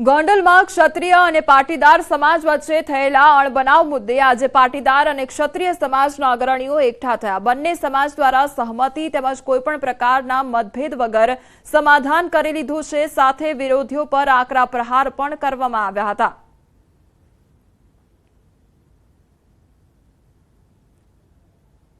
ગોંડલમાં ક્ષત્રિય અને પાટીદાર સમાજ વચ્ચે થયેલા અણબનાવ મુદ્દે આજે પાટીદાર અને ક્ષત્રિય સમાજના અગ્રણીઓ એકઠા થયા. બંને સમાજ દ્વારા સહમતિ તેમજ કોઈપણ પ્રકારના મતભેદ વગર સમાધાન કરી લીધું છે. સાથે વિરોધીઓ પર આકરા પ્રહાર પણ કરવામાં આવ્યા હતા.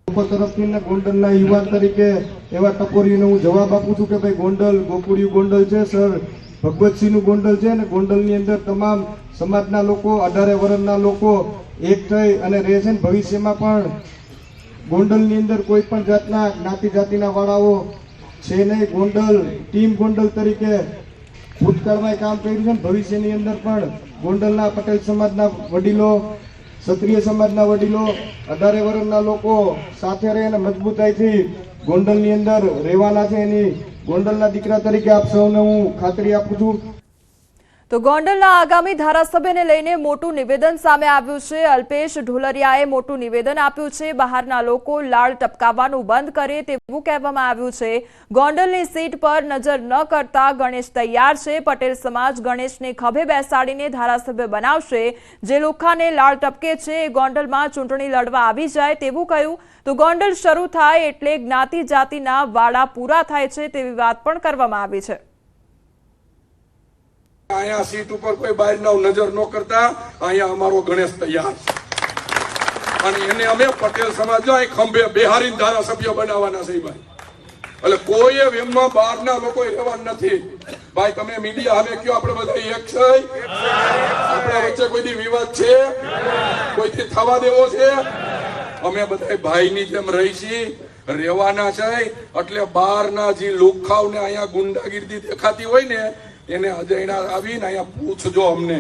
લોકો તરફથી ગોંડલના યુવાન તરીકે એવા ટકોરીને હું જવાબ આપું છું કે ભાઈ ગોંડલ, ગોકુળિયું ગોંડલ છે, સર. ભગવતસિંહનું ગોંડલ છે અને ગોંડલની અંદર તમામ સમાજના લોકો, અઢારે વર્ષના લોકો એક થઈ અને રહે છે ભવિષ્યમાં પણ. ગોંડલની અંદર કોઈ પણ જાતના જ્ઞાતિ જાતિના વાળાઓ છે નહીં. ગોંડલ, ટીમ ગોંડલ તરીકે ભૂતકાળમાં કામ કર્યું છે ભવિષ્યની અંદર પણ. ગોંડલના પટેલ સમાજના વડીલો, ક્ષત્રિય સમાજના વડીલો, અઢારે વર્ષના લોકો સાથે રહી અને મજબૂતાઈથી ગોંડલની અંદર રહેવાના છે એની ગોંડલના દીકરા તરીકે આપ સૌને હું ખાતરી આપું છું તો ગોંડલના આગામી ધારાસભ્યને લઈને મોટું નિવેદન સામે આવ્યું છે. અલ્પેશ ઢોલરિયાએ મોટું નિવેદન આપ્યું છે. બહારના લોકો લાળ ટપકાવવાનું બંધ કરે તેવું કહેવામાં આવ્યું છે. ગોંડલની સીટ પર નજર ન કરતા ગણેશ તૈયાર છે. પટેલ સમાજ ગણેશને ખભે બેસાડીને ધારાસભ્ય બનાવશે. જે લોખાને લાળ ટપકે છે, એ ગોંડલમાં ચૂંટણી લડવા આવી જાય તેવું કહ્યું. તો ગોંડલ શરૂ થાય એટલે જ્ઞાતિ જાતિના વાડા પૂરા થાય છે તેવી વાત પણ કરવામાં આવી છે. અહીંયા સીટ ઉપર કોઈ બહાર નજર ન કરતા, અહીંયા અમારો ગણેશ તૈયાર અને એને અમે પટેલ સમાજ જો ખંભે બિહારી ધારાસભ્ય બનાવવાના છે ભાઈ. એટલે કોઈ એમમાં બહારના લોકો રહેવા નથી. ભાઈ, તમે મીડિયા હવે કયો આપણે બધા એક છે? આપણા વચ્ચે કોઈ વિવાદ છે? કોઈથી થવા દેવો છે? અમે બધા ભાઈની જેમ રહી છીએ, રહેવાના છે. એટલે બહારના જે લુખાવને અહીંયા ગુંડાગીરી દેખાતી હોય ને એને અજયના આવીને અહીંયા પૂછજો અમને.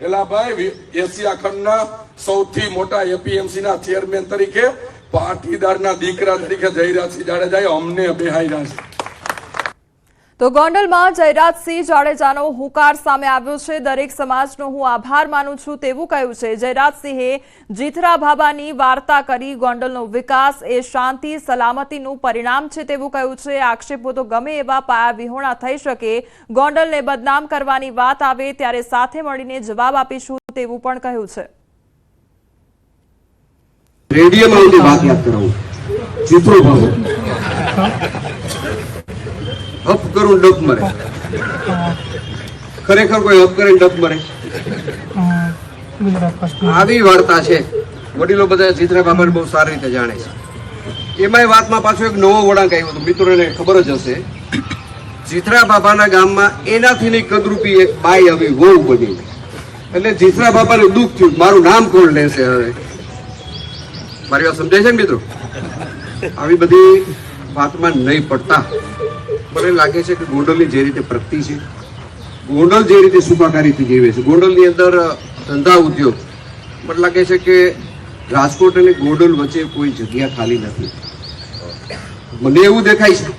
એલા ભાઈ એશિયા ખંડના સૌથી મોટા એપીએમસી ના ચેરમેન તરીકે પાટીદારના દીકરા તરીકે જયરાજસિંહ જાડેજાએ અમને બેહાર્યા છે. તો ગોંડલમાં જયરાજસિંહ જાડેજાનો હુંકાર સામે આવ્યો છે. દરેક સમાજનો હું આભાર માનું છું તેવું કહ્યું છે. જયરાજસિંહે જીથરા ભાબાની વાર્તા કરી ગોંડલનો વિકાસ, એ શાંતિ, સલામતીનું પરિણામ છે તેવું કહ્યું છે. આક્ષેપો તો ગમે એવા પાયા વિહોણા થઈ શકે. ગોંડલને બદનામ કરવાની વાત આવે ત્યારે સાથે મળીને જવાબ આપીશું તેવું પણ કહ્યું છે. રેડિયોમાં વાત યાદ કરાવું અપ કરું ડપ મરે. ખરેખર કોઈ હપ કરે ડપ મરે. આવી વાર્તા છે. વડીલો બધા ચિત્રા બાબાને બહુ સારી રીતે જાણે છે. એમાંય વાતમાં પાછો એક નવો વળાંક આવ્યો હતો. મિત્રોને ખબર જ હશે. જીથરા બાબાના ગામમાં એનાથી ની કદરૂપી એક બાઈ આવી વહુ બની એટલે જીથરા બાબાને દુઃખ થયું મારું નામ કોણ લેશે હવે? મારી વાત સમજાય છે ને મિત્રો? આવી બધી વાતમાં નહીં પડતા. મને લાગે છે કે ગોંડલની જે રીતે પ્રગતિ છે, ગોંડલ જે રીતે સુખાકારીથી જીવે છે, ગોંડલની અંદર ધંધા ઉદ્યોગ, મને લાગે છે કે રાજકોટ અને ગોંડલ વચ્ચે કોઈ જગ્યા ખાલી નથી. મને એવું દેખાય છે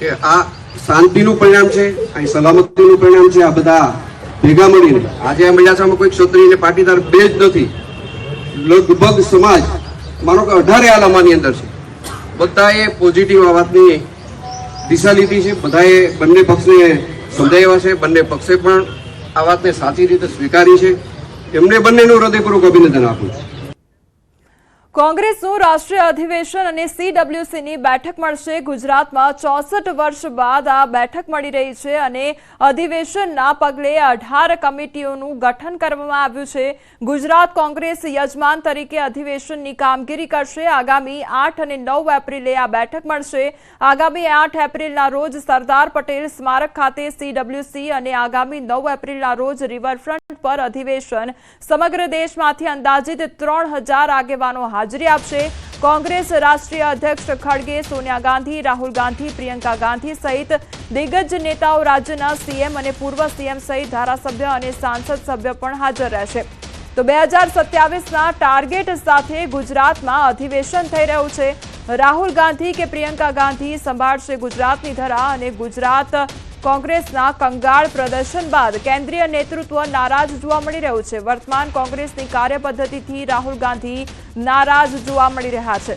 કે આ શાંતિનું પરિણામ છે અહીં સલામતીનું પરિણામ છે, આ બધા ભેગા મળીને. આજે આ મળ્યા કોઈ ક્ષત્રિય અને પાટીદાર બે જ નથી. લગભગ સમાજ, માનો કે અઢારે આલામાની અંદર છે. બધા એ પોઝિટિવ આ વાતની દિશા લીધી છે. બધાએ, બંને પક્ષને સમજાવ્યા છે. બંને પક્ષે પણ આ વાતને સાચી રીતે સ્વીકારી છે. એમને બંનેનું હૃદયપૂર્વક અભિનંદન આપું છું. કોંગ્રેસનું રાષ્ટ્રીય અધિવેશન અને સીડબ્લ્યુસીની બેઠક મળશે. ગુજરાતમાં ચોસઠ વર્ષ બાદ આ બેઠક મળી રહી છે અને અધિવેશનના પગલે અઢાર કમિટીઓનું ગઠન કરવામાં આવ્યું છે. ગુજરાત કોંગ્રેસ યજમાન તરીકે અધિવેશનની કામગીરી કરશે. આગામી આઠ અને નવ એપ્રિલે આ બેઠક મળશે. આગામી આઠ એપ્રિલના રોજ સરદાર પટેલ સ્મારક ખાતે સીડબ્લ્યુસી અને આગામી નવ એપ્રિલના રોજ રિવરફ્રન્ટ પર અધિવેશન. સમગ્ર દેશમાંથી અંદાજિત ત્રણ હજાર આગેવાનો હાજરી આપશે. કોંગ્રેસ રાષ્ટ્રીય અધ્યક્ષ ખડગે, સોનિયા ગાંધી, રાહુલ ગાંધી, પ્રિયંકા ગાંધી સહિત દિગ્ગજ નેતાઓ રાજ્યના સીએમ અને પૂર્વ સીએમ સહિત ધારાસભ્ય અને સાંસદ સભ્ય પણ હાજર રહેશે. તો બે હજાર સત્યાવીસના ટાર્ગેટ સાથે ગુજરાતમાં અધિવેશન થઈ રહ્યું છે. રાહુલ ગાંધી કે પ્રિયંકા ગાંધી સંભાળશે ગુજરાતની ધરા અને ગુજરાત કોંગ્રેસના કંગાળ પ્રદર્શન બાદ કેન્દ્રીય નેતૃત્વ નારાજ જોવા મળી રહ્યું છે. વર્તમાન કોંગ્રેસની કાર્યપદ્ધતિથી રાહુલ ગાંધી નારાજ જોવા મળી રહ્યા છે.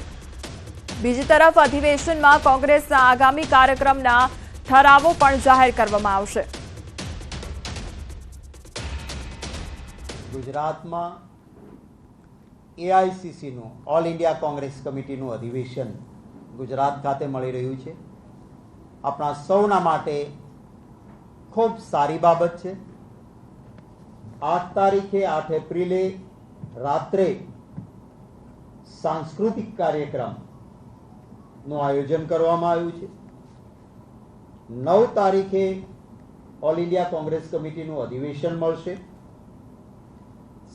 બીજી તરફ અધિવેશનમાં કોંગ્રેસના આગામી કાર્યક્રમના ઠરાવો પણ જાહેર કરવામાં આવશે. ગુજરાતમાં એઆઈસીસીનું ઓલ ઇન્ડિયા કોંગ્રેસ કમિટીનું અધિવેશન ગુજરાત ખાતે મળી રહ્યું છે. આપણા સૌના માટે ખૂબ સારી બાબત છે. આઠ તારીખે આઠ એપ્રિલે રાત્રે સાંસ્કૃતિક કાર્યક્રમનું આયોજન કરવામાં આવ્યું છે. નવ તારીખે ઓલ ઇન્ડિયા કોંગ્રેસ કમિટીનું અધિવેશન મળશે.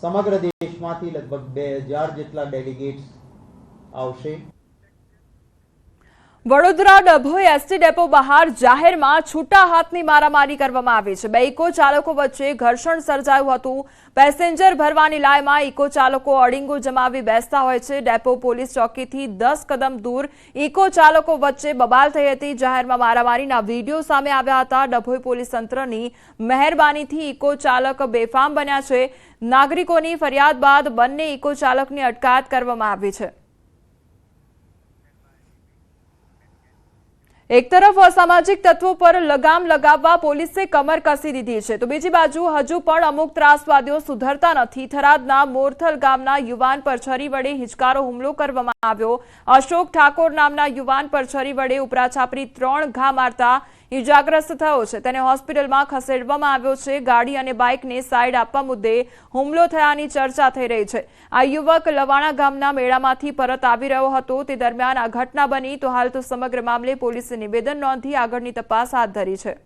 સમગ્ર દેશમાંથી લગભગ બે હજાર જેટલા ડેલિગેટ્સ આવશે. વડોદરા ડભોઈ એસટી ડેપો બહાર જાહેરમાં છૂટા હાથની મારામારી કરવામાં આવી છે. બે ઇકો ચાલકો વચ્ચે ઘર્ષણ સર્જાયું હતું. પેસેન્જર ભરવાની લાઈમાં ઇકો ચાલકો અડીંગો જમાવી બેસતા હોય છે. ડેપો પોલીસ ચોકીથી દસ કદમ દૂર ઇકો ચાલકો વચ્ચે બબાલ થઈ હતી. જાહેરમાં મારામારીના વીડિયો સામે આવ્યા હતા. ડભોઈ પોલીસ તંત્રની મહેરબાનીથી ઇકો ચાલક બેફામ બન્યા છે. નાગરિકોની ફરિયાદ બાદ બંને ઇકો ચાલકની અટકાયત કરવામાં આવી છે. એક તરફ અસામાજિક તત્વો પર લગામ લગાવવા પોલીસે કમર કસી દીધી છે, તો બીજી બાજુ હજુ પણ અમુક ત્રાસવાદીઓ સુધરતા નથી. થરાદના મોરથલ ગામના યુવાન પર છરી વડે હિચકારો હુમલો કરવામાં આવ્યો. અશોક ઠાકોર નામના યુવાન પર છરી વડે ઉપરાછાપરી ત્રણ ઘા મારતા ઇજાગ્રસ્ત થયો છે. તેને હોસ્પિટલમાં ખસેડવામાં આવ્યો છે. ગાડી અને બાઇકને સાઇડ આપવા મુદ્દે હુમલો થયાની ચર્ચા થઈ રહી છે. આ યુવક લવાણા ગામના મેળામાંથી પરત આવી રહ્યો હતો. તે દરમિયાન આ ઘટના બની તો હાલ તો સમગ્ર મામલે પોલીસે નિવેદન નોંધી આગળની તપાસ હાથ ધરી છે.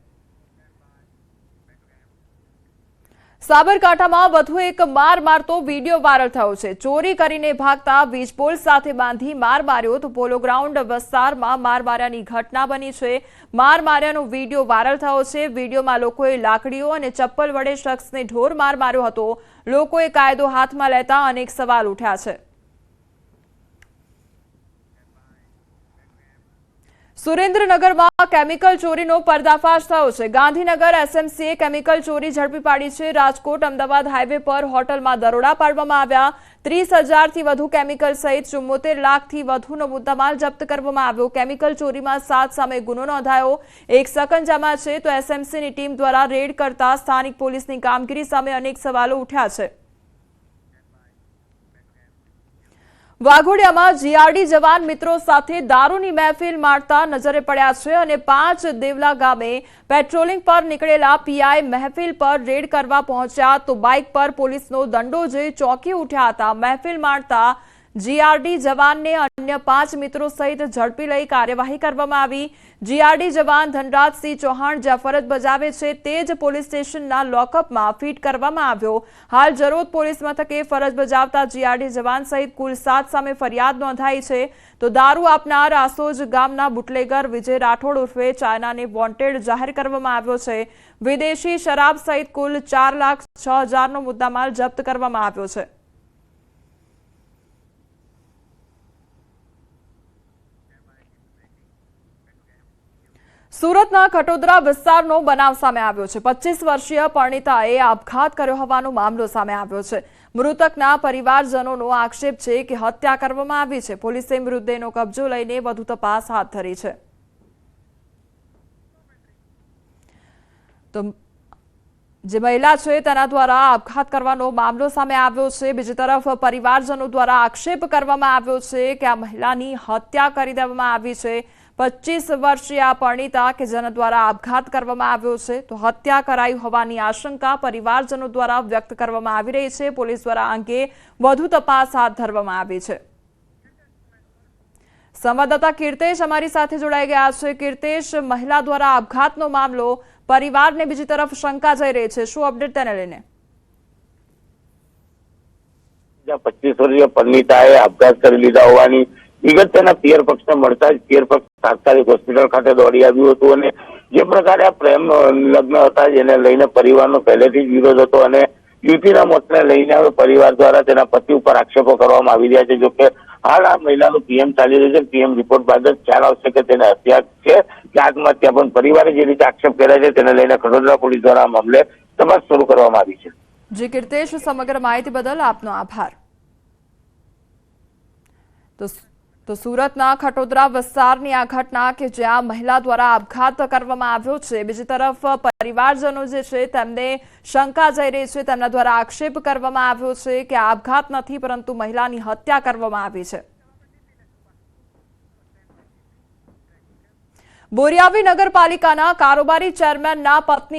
સાબરકાંઠામાં વધુ એક માર મારતો વીડિયો વાયરલ થયો છે. ચોરી કરીને ભાગતા વીજપોલ સાથે બાંધી માર માર્યો તો પોલો ગ્રાઉન્ડ વિસ્તારમાં માર માર્યાની ઘટના બની છે. માર માર્યાનો વીડિયો વાયરલ થયો છે. વિડીયોમાં લોકોએ લાકડીઓ અને ચપ્પલ વડે શખ્સને ઢોર માર માર્યો હતો. લોકોએ કાયદો હાથમાં લેતા અનેક સવાલ ઉઠ્યા છે. સુરેન્દ્રનગરમાં કેમિકલ ચોરીનો પર્દાફાશ થયો છે. ગાંધીનગર એસએમસીએ કેમિકલ ચોરી ઝડપી પાડી છે. રાજકોટ અમદાવાદ હાઈવે પર હોટલમાં દરોડા પાડવામાં આવ્યા. ત્રીસ હજારથી વધુ કેમિકલ સહિત ચુમ્મોતેર લાખથી વધુનો મુદ્દામાલ જપ્ત કરવામાં આવ્યો. કેમિકલ ચોરીમાં સાત સામે ગુનો નોંધાયો. એક સકંજામાં છે તો એસએમસીની ટીમ દ્વારા રેડ કરતા સ્થાનિક પોલીસની કામગીરી સામે અનેક સવાલો ઉઠ્યા છે. વાઘોડિયામાં જીઆરડી જવાન મિત્રો સાથે દારૂની મહેફિલ મારતા નજરે પડ્યા છે અને પાંચ દેવલા ગામે પેટ્રોલિંગ પર નીકળેલા પીઆઈ મહેફિલ પર રેડ કરવા પહોંચ્યા તો બાઇક પર પોલીસનો દંડો જે ચોંકી ઉઠ્યા હતા, મહેફિલ મારતા જીઆરડી જવાનને અન્ય પાંચ મિત્રો સહિત ઝડપી લઈ કાર્યવાહી કરવામાં આવી. જીઆરડી જવાન ધનરાજસિંહ ચૌહાણ જ્યાં ફરજ બજાવે છે તે જ પોલીસ સ્ટેશનના લોકઅપમાં ફીટ કરવામાં આવ્યો. હાલ જરોદ પોલીસ મથકે ફરજ બજાવતા જીઆરડી જવાન સહિત કુલ સાત સામે ફરિયાદ નોંધાઈ છે. તો દારૂ આપનાર આસોજ ગામના બુટલેગર વિજય રાઠોડ ઉર્ફે ચાયનાને વોન્ટેડ જાહેર કરવામાં આવ્યો છે. વિદેશી શરાબ સહિત કુલ ચાર લાખ છ હજારનો મુદ્દામાલ જપ્ત કરવામાં આવ્યો છે. સુરતના કટોદરા વિસ્તારનો બનાવ સામે આવ્યો છે. પચીસ વર્ષીય પરણિતાએ આપઘાત કર્યો હોવાનો મામલો સામે આવ્યો છે. મૃતકના પરિવારજનોનો આક્ષેપ છે કે હત્યા કરવામાં આવી છે. પોલીસે મૃતદેહનો કબજો લઈને વધુ તપાસ હાથ ધરી છે. જે મહિલા છે તેના દ્વારા આપઘાત કરવાનો મામલો સામે આવ્યો છે. બીજી તરફ પરિવારજનો દ્વારા આક્ષેપ કરવામાં આવ્યો છે કે આ મહિલાની હત્યા કરી દેવામાં આવી છે. પચીસ વર્ષીય આ પરણિતા કે જેના દ્વારા આપઘાત કરવામાં આવ્યો છે, તો હત્યા કરાઈ હોવાની આશંકા પરિવારજનો દ્વારા વ્યક્ત કરવામાં આવી રહી છે. પોલીસ દ્વારા આ અંગે વધુ તપાસ હાથ ધરવામાં આવી છે. સંવાદદાતા કીર્તેશ અમારી સાથે જોડાઈ ગયા છે. કીર્તેશ, મહિલા દ્વારા આપઘાતનો મામલો, પરિવારને બીજી તરફ શંકા જઈ રહી છે. શું અપડેટ તેને લઈને? જ્યાં પચીસ વર્ષીય પરિણીતાએ આપઘાત કરી લીધા હોવાની વિગત તેના પિયર પક્ષને મળતા જ પિયર પક્ષ તાત્કાલિક હોસ્પિટલ ખાતે દોડી આવ્યું હતું અને જે પ્રકારે આ પ્રેમ લગ્ન હતા જેને લઈને પરિવારનો પહેલેથી જ વિરોધ હતો અને યુવતીના મોતને લઈને હવે પરિવાર દ્વારા તેના પતિ ઉપર આક્ષેપો કરવામાં આવી રહ્યા છે. જોકે હાલ આ મહિલાનું પીએમ ચાલી રહ્યું છે. પીએમ રિપોર્ટ બાદ જ ખ્યાલ આવશે કે તેને હત્યા છે કે આત્મહત્યા. પણ પરિવારે જે રીતે આક્ષેપ કર્યા છે તેને લઈને ખડોદરા પોલીસ દ્વારા આ મામલે તપાસ શરૂ કરવામાં આવી છે. જી, કીર્તેશ, સમગ્ર માહિતી બદલ આપનો આભાર. તો સુરતના ખટોદરા વિસ્તારની આ ઘટના કે જ્યાં મહિલા દ્વારા આપઘાત કરવામાં આવ્યો છે, બીજી તરફ પરિવારજનો જે છે તેમને શંકા જઈ રહી છે, તેમના દ્વારા આક્ષેપ કરવામાં આવ્યો છે કે આપઘાત નથી, પરંતુ મહિલાની હત્યા કરવામાં આવી છે. બોરિયાવી નગરપાલિકાના કારોબારી ચેરમેનના પત્ની